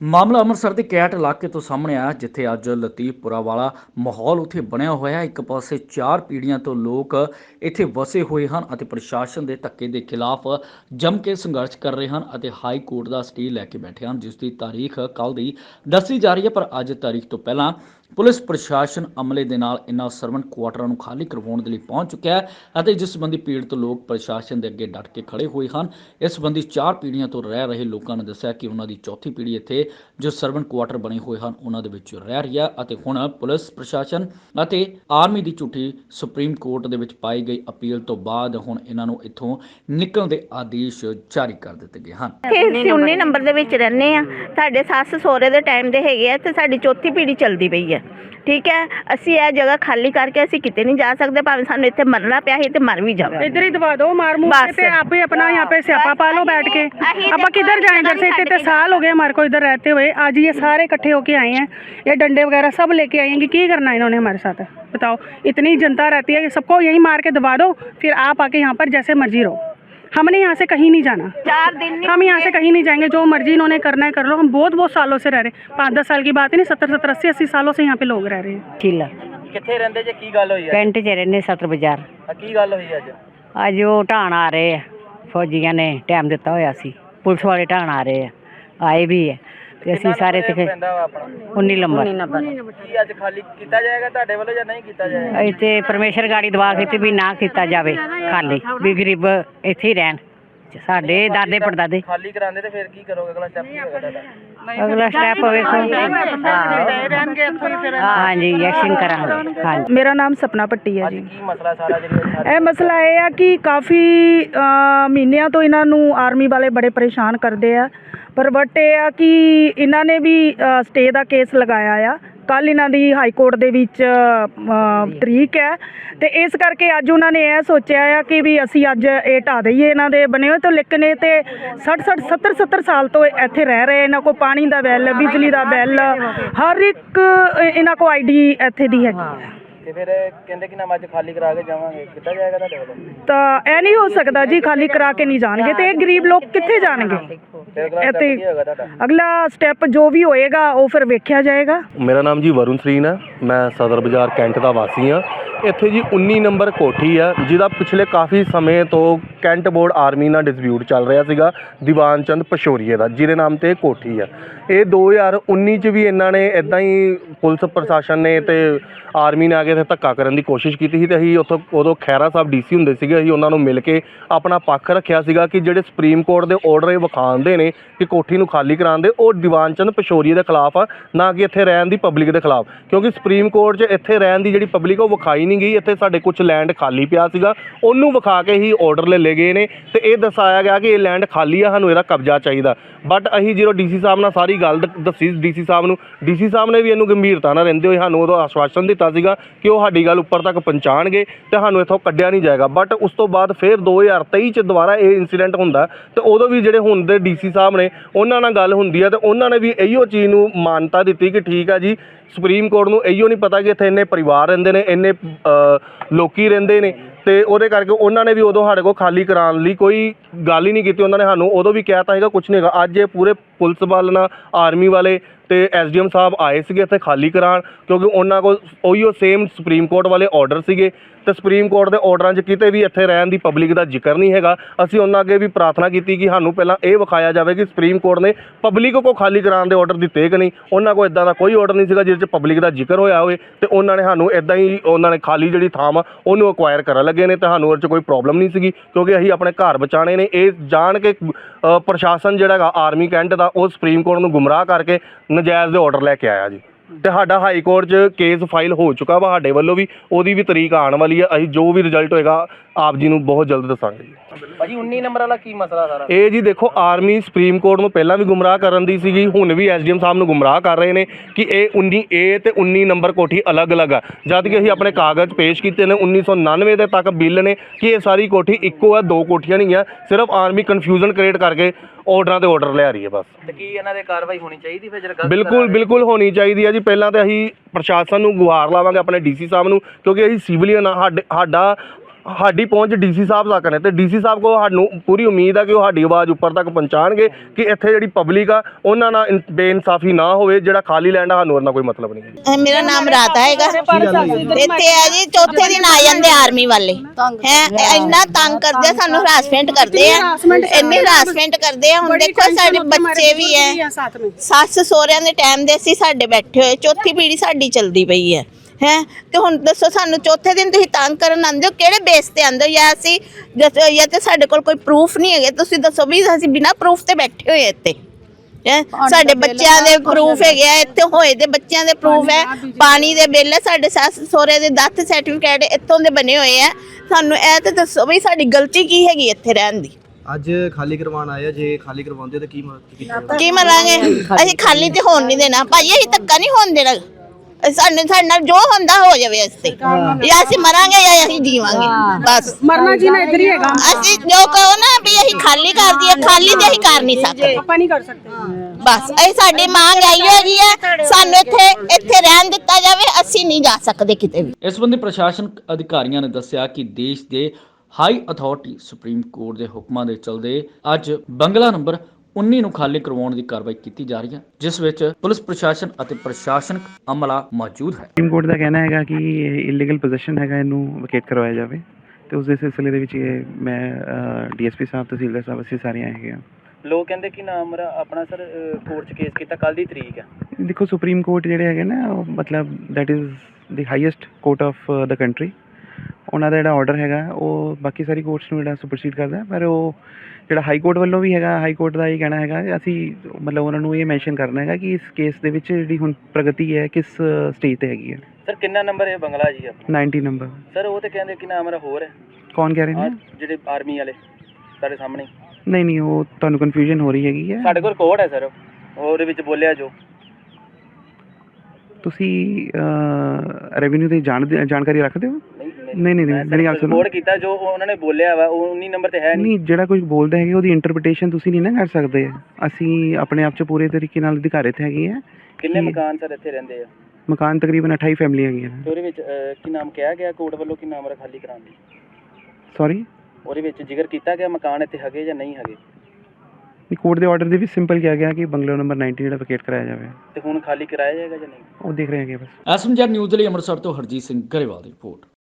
ਮਾਮਲਾ ਅੰਮ੍ਰਿਤਸਰ ਦੇ ਕੈਟ ਇਲਾਕੇ ਤੋਂ ਸਾਹਮਣੇ ਆਇਆ, ਜਿੱਥੇ ਅੱਜ ਲਤੀਫਪੁਰਾ ਵਾਲਾ ਮਾਹੌਲ ਉੱਥੇ ਬਣਿਆ ਹੋਇਆ ਹੈ। ਇੱਕ ਪਾਸੇ ਚਾਰ ਪੀੜ੍ਹੀਆਂ ਤੋਂ ਲੋਕ ਇੱਥੇ ਵਸੇ ਹੋਏ ਹਨ ਅਤੇ ਪ੍ਰਸ਼ਾਸਨ ਦੇ ਧੱਕੇ ਦੇ ਖਿਲਾਫ ਜੰਮ ਕੇ ਸੰਘਰਸ਼ ਕਰ ਰਹੇ ਹਨ ਅਤੇ ਹਾਈ ਕੋਰਟ ਦਾ ਸਟੇ ਲੈ ਕੇ ਬੈਠੇ ਹਨ, ਜਿਸ ਦੀ ਤਾਰੀਖ ਕੱਲ ਦੀ ਦੱਸੀ ਜਾ ਰਹੀ ਹੈ, ਪਰ ਅੱਜ ਤਾਰੀਖ ਤੋਂ ਪਹਿਲਾਂ ਪੁਲਿਸ ਪ੍ਰਸ਼ਾਸਨ ਅਮਲੇ ਦੇ ਨਾਲ ਇਨ੍ਹਾਂ ਸਰਵਨ ਕੁਆਟਰਾਂ ਨੂੰ ਖਾਲੀ ਕਰਵਾਉਣ ਦੇ ਲਈ ਪਹੁੰਚ ਚੁੱਕਿਆ ਹੈ ਅਤੇ ਜਿਸ ਸੰਬੰਧੀ ਪੀੜਤ ਲੋਕ ਪ੍ਰਸ਼ਾਸਨ ਦੇ ਅੱਗੇ ਡਟ ਕੇ ਖੜੇ ਹੋਏ ਹਨ, ਇਸ ਸੰਬੰਧੀ ਚਾਰ ਪੀੜ੍ਹੀਆਂ ਤੋਂ ਰਹਿ ਰਹੇ ਲੋਕਾਂ ਨੇ ਦੱਸਿਆ ਕਿ ਉਹਨਾਂ ਦੀ ਚੌਥੀ ਪੀੜ੍ਹੀ ਇੱਥੇ ਜੋ ਸਰਵਨ ਕੁਆਟਰ ਬਣੇ ਹੋਏ ਹਨ ਉਹਨਾਂ ਦੇ ਵਿੱਚ ਰਹਿ ਰਹੀ ਹੈ ਅਤੇ ਹੁਣ ਪੁਲਿਸ ਪ੍ਰਸ਼ਾਸਨ ਅਤੇ ਆਰਮੀ ਦੀ ਝੂਠੀ ਸੁਪਰੀਮ ਕੋਰਟ ਦੇ ਵਿੱਚ ਪਾਈ ਗਈ ਅਪੀਲ ਤੋਂ ਬਾਅਦ ਹੁਣ ਇਹਨਾਂ ਨੂੰ ਇੱਥੋਂ ਨਿਕਲਣ ਦੇ ਆਦੇਸ਼ ਜਾਰੀ ਕਰ ਦਿੱਤੇ ਗਏ ਹਨ। ਅਸੀਂ 19 ਨੰਬਰ ਦੇ ਵਿੱਚ ਰਹਿੰਦੇ ਆ ਸਾਡੇ ਸੱਸ ਸਹੁਰੇ ਦੇ ਟਾਈਮ ਦੇ ਹੈਗੇ ਆ, ਤੇ ਸਾਡੀ ਚੌਥੀ ਪੀੜ੍ਹੀ ਚੱਲਦੀ ਪਈ ਹੈ। ਠੀਕ ਹੈ ਅਸੀਂ ਇਹ ਜਗ੍ਹਾ ਖਾਲੀ ਕਰਕੇ ਅਸੀਂ ਕਿਤੇ ਨਹੀਂ ਜਾ ਸਕਦੇ ਭਾਵੇਂ ਸਾਨੂੰ ਇੱਥੇ ਮਰਨਾ ਪਿਆ ਸੀ ਤੇ ਮਰ ਵੀ ਜਾਵਾਂਗੇ इधर ही दबा दो मार मुंह बस। पे आप ही अपना यहाँ पे स्यापा पालो बैठ के अही अब किधर जाएं इधर से इतने इतने साल हो गए हमारे को इधर रहते हुए आज ये सारे इकट्ठे होके आए हैं ये डंडे वगैरह सब लेके आए हैं कि क्या करना है इन्होंने हमारे साथ बताओ इतनी जनता रहती है कि सबको यहीं मार के दबा दो फिर आप आके यहाँ पर जैसे मर्जी रहो हमने यहाँ से कहीं नहीं जाना ਚਾਰ ਦਿਨ ਨਹੀਂ हम यहाँ से कहीं नहीं जाएंगे जो मर्जी इन्होंने करना है कर लो हम बहुत बहुत सालों से रह रहे हैं पाँच दस साल की बात है नहीं सत्तर सत्तर अस्सी अस्सी सालों से यहाँ पे लोग रह रहे हैं ਚੀਲਾ ਕਿੱਥੇ ਰਹਿੰਦੇ ਜੇ ਕੀ ਗੱਲ ਹੋਈ ਹੈ ਕੈਂਟ ਚ ਰਹਿੰਦੇ ਸਤਰ ਬਾਜ਼ਾਰ ਆ ਕੀ ਗੱਲ ਹੋਈ ਅੱਜ ਅੱਜ ਉਹ ਢਾਣ ਆ ਰਹੇ ਆ ਫੌਜੀਆਂ ਨੇ ਟਾਈਮ ਦਿੱਤਾ ਹੋਇਆ ਸੀ ਪੁਲਿਸ ਵਾਲੇ ਢਾਣ ਆ ਰਹੇ ਆ ਆਏ ਵੀ ਹੈ ਤੇ ਅਸੀਂ ਸਾਰੇ ਤੇ ਪੈਂਦਾ 19 ਨੰਬਰ। ਕੀ ਅੱਜ ਖਾਲੀ ਕੀਤਾ ਜਾਏਗਾ ਤੁਹਾਡੇ ਵੱਲੋਂ ਜਾਂ ਨਹੀਂ ਕੀਤਾ ਜਾਏਗਾ? ਇੱਥੇ ਪਰਮੇਸ਼ਰ ਗਾੜੀ ਦੁਆ ਕੀਤੀ ਵੀ ਨਾ ਕੀਤਾ ਜਾਵੇ ਖਾਲੀ। ਵੀ ਗਰੀਬ ਇੱਥੇ ਹੀ ਰਹਿਣ। ਸਾਡੇ ਦਾਦੇ ਪੜਦਾਦੇ। ਖਾਲੀ ਕਰਾਉਂਦੇ ਤੇ ਫਿਰ ਕੀ ਕਰੋਗੇ? ਅਗਲਾ ਸਟੈਪ ਕੀ ਹੋਏਗਾ ਤੁਹਾਡਾ? ਅਗਲਾ ਸਟੈਪ ਵੇਖੋ ਹਾਂਜੀ ਐਕਸ਼ਨ ਕਰਾਂਗੇ। ਹਾਂਜੀ। ਮੇਰਾ ਨਾਮ ਸਪਨਾ ਪੱਟੀ ਹੈ ਜੀ। ਕੀ ਮਸਲਾ ਸਾਰਾ ਜਿਹੜਾ ਇਹ ਮਸਲਾ ਇਹ ਆ ਕਿ ਕਾਫੀ ਮਹੀਨਿਆਂ ਤੋਂ ਇਹਨਾਂ ਨੂੰ ਆਰਮੀ ਵਾਲੇ ਬੜੇ ਪਰੇਸ਼ਾਨ ਕਰਦੇ ਆ। ਪਰ ਬਟ ਇਹ ਆ ਕਿ ਇਹਨਾਂ ਨੇ ਵੀ ਸਟੇ ਦਾ ਕੇਸ ਲਗਾਇਆ ਆ। ਕੱਲ ਇਹਨਾਂ ਦੀ ਹਾਈ ਕੋਰਟ ਦੇ ਵਿੱਚ ਤਰੀਕ ਹੈ। ਤੇ ਇਸ ਕਰਕੇ ਅੱਜ ਉਹਨਾਂ ਨੇ ਇਹ ਸੋਚਿਆ ਆ ਕਿ ਵੀ ਅਸੀਂ ਅੱਜ ਇਹ ਢਾ ਦਈਏ ਇਹਨਾਂ ਦੇ ਬਣੇ ਹੋਏ ਤੋਂ ਲੇਕਿਨ ਇਹ ਤੇ 60 60 70 70 ਸਾਲ ਤੋਂ ਇੱਥੇ ਰਹਿ ਰਹੇ ਇਹਨਾਂ ਕੋਲ ਪਾਣੀ ਦਾ ਬਿੱਲ, ਬਿਜਲੀ ਦਾ ਬਿੱਲ, ਹਰ ਇੱਕ ਇਹਨਾਂ ਕੋਲ ਆਈਡੀ ਇੱਥੇ ਦੀ ਹੈਗੀ ਹੈ ਤੇ ਫਿਰ ਕਹਿੰਦੇ ਕਿ ਨਾ ਅੱਜ ਖਾਲੀ ਕਰਾ ਕੇ ਜਾਵਾਂਗੇ। ਕੀਤਾ ਜਾਏਗਾ ਤੁਹਾਡੇ ਵੱਲੋਂ? ਤਾਂ ਇਹ ਨਹੀਂ ਹੋ ਸਕਦਾ ਜੀ ਖਾਲੀ ਕਰਾ ਕੇ ਨਹੀਂ ਜਾਣਗੇ ਤੇ ਇਹ ਗਰੀਬ ਲੋਕ ਕਿੱਥੇ ਜਾਣਗੇ? ਅਗਲਾ ਤੇ ਕੀ ਹੋਏਗਾ ਤੁਹਾਡਾ? ਅਗਲਾ ਸਟੈਪ ਜੋ ਵੀ ਹੋਏਗਾ ਉਹ ਫਿਰ ਵੇਖਿਆ ਜਾਏਗਾ। ਮੇਰਾ ਨਾਮ ਜੀ ਵਰੁਣ ਸਰੀਨ ਹੈ। ਮੈਂ ਸਦਰ ਬਾਜ਼ਾਰ ਕੈਂਟ ਦਾ ਵਾਸੀ ਹਾਂ। ਇੱਥੇ ਜੀ 19 ਨੰਬਰ ਕੋਠੀ ਆ ਜਿਹਦਾ ਪਿਛਲੇ ਕਾਫੀ ਸਮੇਂ ਤੋਂ ਕੈਂਟ ਬੋਰਡ ਆਰਮੀ ਨਾਲ ਡਿਸਪਿਊਟ ਚੱਲ ਰਿਹਾ ਸੀਗਾ ਦੀਵਾਨ ਚੰਦ ਪਸ਼ੋਰੀਏ ਦਾ ਜਿਹਦੇ ਨਾਮ ਤੇ ਇਹ ਕੋਠੀ ਆ। ਇਹ 2019 ਚ ਵੀ ਇਹਨਾਂ ਨੇ ਇਦਾਂ ਹੀ ਪੁਲਿਸ ਪ੍ਰਸ਼ਾਸਨ ਨੇ ਤੇ ਆਰਮੀ ਨੇ ਆ ਕੇ ਇੱਥੇ ਧੱਕਾ ਕਰਨ ਦੀ ਕੋਸ਼ਿਸ਼ ਕੀਤੀ ਸੀ ਤੇ ਅਸੀਂ ਉੱਥੋਂ ਉਦੋਂ ਖੈਰਾ ਸਾਹਿਬ ਡੀਸੀ ਹੁੰਦੇ ਸੀਗੇ, ਅਸੀਂ ਉਹਨਾਂ ਨੂੰ ਮਿਲ ਕੇ ਆਪਣਾ ਪੱਖ ਰੱਖਿਆ ਸੀਗਾ ਕਿ ਜਿਹੜੇ ਸੁਪਰੀਮ ਕੋਰਟ ਦੇ ਆਰਡਰ ਇਹ ਵਿਖਾਉਂਦੇ ਨੇ ਕਿ ਕੋਠੀ ਨੂੰ ਖਾਲੀ ਕਰਾਉਣ ਦੇ, ਉਹ ਦੀਵਾਨ ਚੰਦ ਪਸ਼ੋਰੀਏ ਦੇ ਖਿਲਾਫ ਆ, ਨਾ ਕਿ ਇੱਥੇ ਰਹਿਣ ਦੀ ਪਬਲਿਕ ਦੇ ਖਿਲਾਫ। ਕਿਉਂਕਿ ਸੁਪਰੀਮ ਕੋਰਟ 'ਚ ਇੱਥੇ ਰਹਿਣ ਦੀ ਜਿਹੜੀ ਪਬਲਿਕ ਉਹ ਵਿਖਾਈ ਨਹੀਂ ਗਈ। ਇੱਥੇ ਸਾਡੇ ਕੁਝ ਲੈਂਡ ਖਾਲੀ ਪਿਆ ਸੀਗਾ। ਉਹਨੂੰ ਵਿਖਾ ਕੇ ਹੀ ਆਰਡਰ ਲੈ ਲਏ ਗਏ ਨੇ ਤੇ ਇਹ ਦਰਸਾਇਆ ਗਿਆ ਕਿ ਇਹ ਲੈਂਡ ਖਾਲੀ ਆ, ਸਾਨੂੰ ਇਹਦਾ ਕਬਜ਼ਾ ਚਾਹੀਦਾ। ਬਟ ਅਸੀਂ ਜਦੋਂ ਡੀਸੀ ਸਾਹਿਬ ਨਾਲ ਸਾਰੀ ਗੱਲ ਦ- ਦੱਸੀ ਡੀਸੀ ਸਾਹਿਬ ਨੂੰ ਡੀਸੀ ਸਾਹਿਬ ਨੇ ਵੀ ਇਹਨੂੰ ਗੰਭੀਰਤਾ ਨਾਲ ਰਹਿੰਦੇ ਹੋਏ ਸਾਨੂੰ ਉਦੋਂ ਆਸ਼ਵਾਸਨ ਦਿੱਤਾ ਸੀਗਾ ਕਿ ਉਹ ਸਾਡੀ ਗੱਲ ਉੱਪਰ ਤੱਕ ਪਹੁੰਚਾਣਗੇ ਤੇ ਸਾਨੂੰ ਇੱਥੋਂ ਕੱਢਿਆ ਨਹੀਂ ਜਾਏਗਾ। ਬਟ ਉਸ ਤੋਂ ਬਾਅਦ ਫਿਰ 2023 ਚ ਦੁਬਾਰਾ ਇਹ ਇਨਸੀਡੈਂਟ ਹੁੰਦਾ ਤੇ ਉਦੋਂ ਵੀ ਜਿਹੜੇ ਹੁਣ ਦੇ ਡੀਸੀ ਸਾਹਿਬ ਨੇ ਉਹਨਾਂ ਨਾਲ ਗੱਲ ਹੁੰਦੀ ਹੈ ਤੇ ਉਹਨਾਂ ਨੇ ਵੀ ਇਹੀਓ ਚੀਜ਼ ਨੂੰ ਮਾਨਤਾ ਦਿੱਤੀ ਕਿ ਠੀਕ ਆ ਜੀ ਸੁਪਰੀਮ ਕੋਰਟ ਨੂੰ ਇਹੀਓ ਨਹੀਂ ਪਤਾ ਕਿ ਇੱਥੇ ਇੰਨੇ ਪਰਿਵਾਰ ਰਹਿੰਦੇ ਨੇ ਇੰਨੇ ਅ, ਲੋਕੀ ਰਹਿੰਦੇ ਨੇ। ਤੇ ਉਹਦੇ ਕਰਕੇ ਉਹਨਾਂ ਨੇ ਵੀ ਉਦੋਂ ਸਾਡੇ ਕੋਲ ਖਾਲੀ ਕਰਾਉਣ ਲਈ ਕੋਈ ਗੱਲ ਹੀ ਨਹੀਂ ਕੀਤੀ। ਉਹਨਾਂ ਨੇ ਸਾਨੂੰ ਉਦੋਂ ਵੀ ਕਹਿਤਾ ਹੈਗਾ ਕੁਝ ਨਹੀਂ ਹੈਗਾ। ਅੱਜ ਇਹ ਪੂਰੇ ਪੁਲਿਸ ਵਾਲ ਨਾਲ ਆਰਮੀ ਵਾਲੇ ਤੇ ਐਸਡੀਐਮ ਸਾਹਿਬ ਆਏ ਸੀਗੇ ਇੱਥੇ ਖਾਲੀ ਕਰਾਉਣ, ਕਿਉਂਕਿ ਉਹਨਾਂ ਕੋਲ ਉਹੀਓ ਸੇਮ ਸੁਪਰੀਮ ਕੋਰਟ ਵਾਲੇ ਆਰਡਰ ਸੀਗੇ। ਤੇ ਸੁਪਰੀਮ ਕੋਰਟ ਦੇ ਆਰਡਰਾਂ 'ਚ ਕਿਤੇ ਵੀ ਇੱਥੇ ਰਹਿਣ ਦੀ ਪਬਲਿਕ ਦਾ ਜ਼ਿਕਰ ਨਹੀਂ ਹੈਗਾ। ਅਸੀਂ ਉਹਨਾਂ ਅੱਗੇ ਵੀ ਪ੍ਰਾਰਥਨਾ ਕੀਤੀ ਕਿ ਸਾਨੂੰ ਪਹਿਲਾਂ ਇਹ ਵਿਖਾਇਆ ਜਾਵੇ ਕਿ ਸੁਪਰੀਮ ਕੋਰਟ ਨੇ ਪਬਲਿਕ ਕੋ ਖਾਲੀ ਕਰਾਉਣ ਦੇ ਆਰਡਰ ਦਿੱਤੇ ਕਿ ਨਹੀਂ। ਉਹਨਾਂ ਕੋਲ ਇਦਾਂ ਦਾ ਕੋਈ ਆਰਡਰ ਨਹੀਂ ਸੀਗਾ ਜਿਹਦੇ 'ਚ ਪਬਲਿਕ ਦਾ ਜ਼ਿਕਰ ਹੋਇਆ ਹੋਵੇ। ਤੇ ਉਹਨਾਂ ਨੇ ਸਾਨੂੰ ਇਦਾਂ ਹੀ ਉਹਨਾਂ ਨੇ ਖਾਲੀ ਜਿਹੜੀ ਥਾਂ ਵਾ ਉਹਨੂੰ ਅਕਵਾਇਰ ਕਰਨ ਲੱਗੇ ਨੇ ਤੇ ਸਾਨੂੰ ਉਹਦੇ 'ਚ ਕੋਈ ਪ੍ਰੋਬਲਮ ਨਹੀਂ ਸੀਗੀ। ਕਿਉਂਕਿ ਅਸੀਂ ਆਪਣੇ ਘਰ ਬਚਾਣੇ ਨੇ। ਇਹ ਜਾਣ ਕੇ ਪ੍ਰਸ਼ਾਸਨ ਜਿਹੜਾ ਹੈਗਾ ਆਰਮੀ ਕੈਂਟ ਦਾ, ਉਹ ਸੁਪਰੀਮ ਕੋਰਟ ਨੂੰ ਗੁੰਮਰਾਹ ਕਰਕੇ ਨਜਾਇਜ਼ ਦੇ ਆਰਡਰ ਲੈ ਕੇ ਆਇਆ ਜੀ। ਤੇ ਸਾਡਾ ਹਾਈ ਕੋਰਟ 'ਚ ਕੇਸ ਫਾਈਲ ਹੋ ਚੁੱਕਾ ਵਾ ਸਾਡੇ ਵੱਲੋਂ ਵੀ, ਉਹਦੀ ਵੀ ਤਰੀਕ ਆਉਣ ਵਾਲੀ ਆ। ਅਸੀਂ ਜੋ ਵੀ ਰਿਜ਼ਲਟ ਹੋਏਗਾ ਆਪ ਜੀ ਨੂੰ ਬਹੁਤ ਜਲਦ ਦੱਸਾਂਗੇ ਜੀ। ਭਾਜੀ 19 ਨੰਬਰ ਵਾਲਾ ਕੀ ਮਸਲਾ ਸਾਰਾ? ਇਹ ਜੀ ਦੇਖੋ ਆਰਮੀ ਸੁਪਰੀਮ ਕੋਰਟ ਨੂੰ ਪਹਿਲਾਂ ਵੀ ਗੁੰਮਰਾਹ ਕਰਨ ਦੀ ਸੀਗੀ ਹੁਣ ਵੀ ਐਸਡੀਐਮ ਸਾਹਿਬ ਨੂੰ ਗੁੰਮਰਾਹ ਕਰ ਰਹੇ ਨੇ ਕਿ ਇਹ 19 ਏ ਤੇ 19 ਨੰਬਰ ਕੋਠੀ ਅਲੱਗ-ਅਲੱਗ ਆ। ਜਦ ਕਿ ਅਸੀਂ ਆਪਣੇ ਕਾਗਜ਼ ਪੇਸ਼ ਕੀਤੇ ਨੇ 1999 ਦੇ ਤੱਕ ਬਿੱਲ ਨੇ ਕਿ ਇਹ ਸਾਰੀ ਕੋਠੀ ਇੱਕੋ ਆ ਦੋ ਕੋਠੀਆਂ ਨਹੀਂ ਆ ਸਿਰਫ ਆਰਮੀ ਕਨਫਿਊਜ਼ਨ ਕ੍ਰੀਏਟ ਕਰਕੇ ਆਰਡਰਾਂ ਤੇ ਆਰਡਰ ਲਿਆ ਰਹੀ ਹੈ ਬਸ। ਤੇ ਕੀ ਇਹਨਾਂ ਦੇ ਕਾਰਵਾਈ ਹੋਣੀ ਚਾਹੀਦੀ ਫਿਰ ਜਿਹੜਾ ਬਿਲਕੁਲ ਬਿਲਕੁਲ ਹੋਣੀ ਚਾਹੀਦੀ ਹੈ ਜੀ। ਪਹਿਲਾਂ ਤਾਂ ਅਸੀਂ ਪ੍ਰਸ਼ਾਸਨ ਨੂੰ ਗੁਹਾਰ ਲਾਵਾਂਗੇ ਆਪਣੇ ਡੀਸੀ ਸਾਹਿਬ ਨੂੰ ਕਿਉਂਕਿ ਅਸੀਂ ਸਿਵਲੀਅਨ ਆ ਸਾਡੇ ਸਾਡਾ ਪਹੁੰਚ ਡੀਸੀ ਸਾਹਿਬ ਤੱਕ ਨੇ ਤੇ ਡੀਸੀ ਸਾਹਿਬ ਕੋ ਸਾਨੂੰ ਪੂਰੀ ਉਮੀਦ ਹੈ ਕਿ ਉਹ ਸਾਡੀ ਆਵਾਜ਼ ਉੱਪਰ ਤੱਕ ਪਹੁੰਚਾਣਗੇ ਕਿ ਇੱਥੇ ਜਿਹੜੀ ਪਬਲਿਕ ਆ ਉਹਨਾਂ ਨਾਲ ਇਨ- ਬੇਇਨਸਾਫੀ ਨਾ ਹੋਵੇ ਜਿਹੜਾ ਖਾਲੀ ਲੈਂਡ ਆ ਸਾਨੂੰ ਉਹਦੇ ਨਾਲ ਕੋਈ ਮਤਲਬ ਨਹੀਂ ਹੈ। ਅਹ ਮੇਰਾ ਨਾਮ ਰਾਧਾ ਹੈਗਾ। ਇੱਥੇ ਆ ਜੀ ਚੌਥੇ ਦਿਨ ਆ ਜਾਂਦੇ ਆਰਮੀ ਵਾਲੇ। ਹੈ ਇੰਨਾ ਤੰਗ ਕਰਦੇ ਆ ਸਾਨੂੰ ਹਰਾਸਮੈਂਟ ਕਰਦੇ ਆ। ਇੰਨੀ ਹਰਾਸਮੈਂਟ ਕਰਦੇ ਆ। ਹੁਣ ਦੇਖੋ ਸਾਡੇ ਬੱਚੇ ਵੀ ਹੈ। ਸੱਸ ਸਹੁਰਿਆਂ ਦੇ ਟਾਈਮ ਦੇ ਅਸੀਂ ਸਾਡੇ ਬੈਠੇ ਹੋਏ ਚੌਥੀ ਪੀੜੀ ਸਾਡੀ ਚਲਦੀ ਪਈ ਹੈ। ਹੈ? ਤੇ ਹੁਣ ਦੱਸੋ ਸਾਨੂੰ ਚੌਥੇ ਦਿਨ ਤੁਸੀਂ ਤੰਗ ਕਰਨ ਆਉਂਦੇ ਹੋ ਕਿਹੜੇ ਬੇਸ ਤੇ ਆਉਂਦੇ ਹੋ? ਜਾਂ ਅਸੀਂ ਦੱਸੋ ਜਾਂ ਤੇ ਸਾਡੇ ਕੋਲ ਕੋਈ ਪ੍ਰੂਫ ਨਹੀਂ ਹੈਗੇ ਤੁਸੀਂ ਦੱਸੋ ਵੀ ਅਸੀਂ ਬਿਨਾਂ ਪ੍ਰੂਫ ਤੇ ਬੈਠੇ ਹੋਏ ਇੱਥੇ ਹੈਂ? ਸਾਡੇ ਬੱਚਿਆਂ ਦੇ ਪ੍ਰੂਫ ਹੈਗੇ ਆ ਇੱਥੇ ਹੋਏ ਦੇ ਬੱਚਿਆਂ ਦੇ ਪ੍ਰੂਫ ਹੈ ਪਾਣੀ ਦੇ ਬਿੱਲ ਹੈ ਸਾਡੇ ਸੱਸ ਸਹੁਰੇ ਦੇ ਦੱਤ ਸਰਟੀਫਿਕੇਟ ਇੱਥੋਂ ਦੇ ਬਣੇ ਹੋਏ ਆ। ਸਾਨੂੰ ਇਹ ਤੇ ਦੱਸੋ ਵੀ ਸਾਡੀ ਗਲਤੀ ਕੀ ਹੈਗੀ ਇੱਥੇ ਰਹਿਣ ਦੀ? ਅੱਜ ਖਾਲੀ ਕਰਵਾਉਣ ਆਏ ਆ ਜੇ ਖਾਲੀ ਕਰਵਾਉਂਦੇ ਤਾਂ ਕੀ ਕੀ ਮਰਾਂਗੇ ਅਸੀਂ ਖਾਲੀ ਤੇ ਹੋਣ ਨਹੀਂ ਦੇਣਾ। ਭਾਈ ਅਸੀਂ ਧੱਕਾ ਨਹੀਂ ਹੋਣ ਦੇਣਾ। ਸਾਡੇ ਸਾਡੇ ਨਾਲ ਜੋ ਹੁੰਦਾ ਹੋ ਜਾਵੇ ਅਸੀਂ। ਜਾਂ ਅਸੀਂ ਮਰਾਂਗੇ ਜਾਂ ਅਸੀਂ ਜੀਵਾਂਗੇ। ਬਸ। ਮਰਨਾ ਜੀ ਨਾ ਇੱਧਰ ਹੀ ਹੈਗਾ। ਅਸੀਂ ਜੋ ਕਹੋ ਨਾ ਵੀ ਅਸੀਂ ਖਾਲੀ ਕਰ ਦਈਏ ਖਾਲੀ ਤੇ ਅਸੀਂ ਕਰ ਨਹੀਂ ਸਕਦੇ। ਆਪਾਂ ਨਹੀਂ ਕਰ ਸਕਦੇ। ਬਸ ਇਹ ਸਾਡੀ ਮੰਗ ਆਈ ਹੈਗੀ ਹੈ। ਸਾਨੂੰ ਇੱਥੇ ਇੱਥੇ ਰਹਿਣ ਦਿੱਤਾ ਜਾਵੇ ਅਸੀਂ ਨਹੀਂ ਜਾ ਸਕਦੇ ਕਿਤੇ ਵੀ। ਇਸ ਸੰਬੰਧੀ ਪ੍ਰਸ਼ਾਸਨ ਅਧਿਕਾਰੀਆਂ ਨੇ ਦੱਸਿਆ ਕਿ ਦੇਸ਼ ਦੇ ਹਾਈ ਅਥਾਰਟੀ ਸੁਪਰੀਮ ਕੋਰਟ ਦੇ ਹੁਕਮਾਂ ਦੇ ਚਲਦੇ ਅੱਜ ਬੰਗਲਾ ਨੰਬਰ 19 ਨੂੰ ਖਾਲੀ ਕਰਵਾਉਣ ਦੀ ਕਾਰਵਾਈ ਕੀਤੀ ਜਾ ਰਹੀ ਹੈ ਜਿਸ ਵਿੱਚ ਪੁਲਿਸ ਪ੍ਰਸ਼ਾਸਨ ਅਤੇ ਪ੍ਰਸ਼ਾਸਨਿਕ ਅਮਲਾ ਮੌਜੂਦ ਹੈ। ਸੁਪਰੀਮ ਕੋਰਟ ਦਾ ਕਹਿਣਾ ਹੈਗਾ ਕਿ ਇਲੀਗਲ ਪੋਜੀਸ਼ਨ ਹੈਗਾ ਇਹਨੂੰ ਵਕੇਟ ਕਰਵਾਇਆ ਜਾਵੇ। ਤੇ ਉਸ ਦੇ ਸਿਲਸਿਲੇ ਦੇ ਵਿੱਚ ਇਹ ਮੈਂ ਡੀਐਸਪੀ ਸਾਹਿਬ ਤਹਿਸੀਲਦਾਰ ਸਾਹਿਬ ਅਸੀਂ ਸਾਰੇ ਆਏ ਹੈਗੇ ਹਾਂ। ਲੋਕ ਕਹਿੰਦੇ ਕਿ ਨਾਮ ਮੇਰਾ ਆਪਣਾ ਸਰ ਕੋਰਟ 'ਚ ਕੇਸ ਕੀਤਾ ਕੱਲ ਦੀ ਤਰੀਕ ਹੈ। ਦੇਖੋ ਸੁਪਰੀਮ ਕੋਰਟ ਜਿਹੜੇ ਹੈਗੇ ਨਾ ਉਹ ਮਤਲਬ that is the highest court of the country ਉਹਨਾਂ ਦਾ ਜਿਹੜਾ ਆਰਡਰ ਹੈਗਾ ਉਹ ਬਾਕੀ ਸਾਰੀ ਕੋਰਟਸ ਨੂੰ ਜਿਹੜਾ ਸੁਪਰਸੀਡ ਕਰਦਾ ਪਰ ਉਹ ਜਿਹੜਾ ਹਾਈ ਕੋਰਟ ਵੱਲੋਂ ਵੀ ਹੈਗਾ ਹਾਈ ਕੋਰਟ ਦਾ ਇਹ ਕਹਿਣਾ ਹੈਗਾ ਅਸੀਂ ਮਤਲਬ ਉਹਨਾਂ ਨੂੰ ਇਹ ਮੈਂਸ਼ਨ ਕਰਨਾ ਹੈਗਾ ਕਿ ਇਸ ਕੇਸ ਦੇ ਵਿੱਚ ਜਿਹੜੀ ਹੁਣ ਪ੍ਰਗਤੀ ਹੈ ਕਿਸ ਸਟੇਜ ਤੇ ਹੈਗੀ ਹੈ। ਸਰ ਕਿੰਨਾ ਨੰਬਰ ਹੈ ਬੰਗਲਾ ਜੀ ਆਪਣਾ? 90 ਨੰਬਰ ਸਰ ਉਹ ਤੇ ਕਹਿੰਦੇ ਕਿ ਨਾਮ ਮੇਰਾ ਹੋਰ ਹੈ। ਕੌਣ ਕਹਿ ਰਹੇ ਨੇ? ਜਿਹੜੇ ਆਰਮੀ ਵਾਲੇ ਸਾਡੇ ਸਾਹਮਣੇ। ਨਹੀਂ ਨਹੀਂ ਉਹ ਤੁਹਾਨੂੰ ਕਨਫਿਊਜ਼ਨ ਹੋ ਰਹੀ ਹੈਗੀ ਹੈ। ਸਾਡੇ ਕੋਲ ਕੋਡ ਹੈ ਸਰ ਉਹਦੇ ਵਿੱਚ ਬੋਲਿਆ ਜੋ। ਤੁਸੀਂ ਰੈਵਨਿਊ ਦੀ ਜਾਣ ਜਾਣਕਾਰੀ ਰੱਖਦੇ ਹੋ? ਨਹੀਂ, ਨਹੀਂ, ਨਹੀਂ, ਮੇਰੀ ਗੱਲ ਸੁਣੋ। ਕੋਡ ਕੀਤਾ ਜੋ ਉਹਨਾਂ ਨੇ ਬੋਲਿਆ ਵਾ ਉਹ 19 ਨੰਬਰ ਤੇ ਹੈ ਨਹੀਂ। ਨਹੀਂ ਜਿਹੜਾ ਕੋਈ ਬੋਲਦਾ ਹੈਗਾ ਉਹਦੀ ਇੰਟਰਪ੍ਰੀਟੇਸ਼ਨ ਤੁਸੀਂ ਨਹੀਂ ਨਾ ਕਰ ਸਕਦੇ। ਅਸੀਂ ਆਪਣੇ ਆਪ 'ਚ ਪੂਰੇ ਤਰੀਕੇ ਨਾਲ ਅਧਿਕਾਰਿਤ ਹੈਗੇ ਆ ਕਿੰਨੇ ਕੀ- ਮਕਾਨ ਸਰ ਇੱਥੇ ਰਹਿੰਦੇ ਆ? ਮਕਾਨ ਤਕਰੀਬਨ 28 ਫੈਮਲੀਆਂ ਹੈਗੀਆਂ ਤੇ ਉਹਦੇ ਵਿੱਚ ਅਹ, ਕੀ ਨਾਮ ਕਿਹਾ ਗਿਆ ਕੋਰਟ ਵੱਲੋਂ ਕਿ ਨਾਮ ਮੇਰਾ ਖਾਲੀ ਕਰਾਉਣ ਦੀ? ਸੌਰੀ ਉਹਦੇ ਵਿੱਚ ਜ਼ਿਕਰ ਕੀਤਾ ਗਿਆ ਮਕਾਨ ਇੱਥੇ ਹੈਗੇ ਜਾਂ ਨਹੀਂ ਹੈਗੇ? ਕੋਰਟ ਦੇ ਆਰਡਰ ਦੇ ਵਿੱਚ ਸਿੰਪਲ ਕਿਹਾ ਗਿਆ ਕਿ ਬੰਗਲਾ ਨੰਬਰ 90 ਜਿਹੜਾ ਵਕੇਟ ਕਰਾਇਆ ਜਾਵੇ। ਤੇ ਹੁਣ ਖਾਲੀ ਕਰਾਇਆ ਜਾਏਗਾ ਜਾਂ ਨਹੀਂ? ਉਹ ਦੇਖ ਰਹੇ ਹੈਗੇ ਬਸ। ਐਸਐਮਜੀ ਨਿਊਜ਼ ਲਈ ਅੰਮ੍ਰਿਤਸਰ ਤੋਂ ਹਰਜੀਤ ਸਿੰਘ ਗਰੇਵਾਲ ਦੀ ਰਿਪੋਰਟ।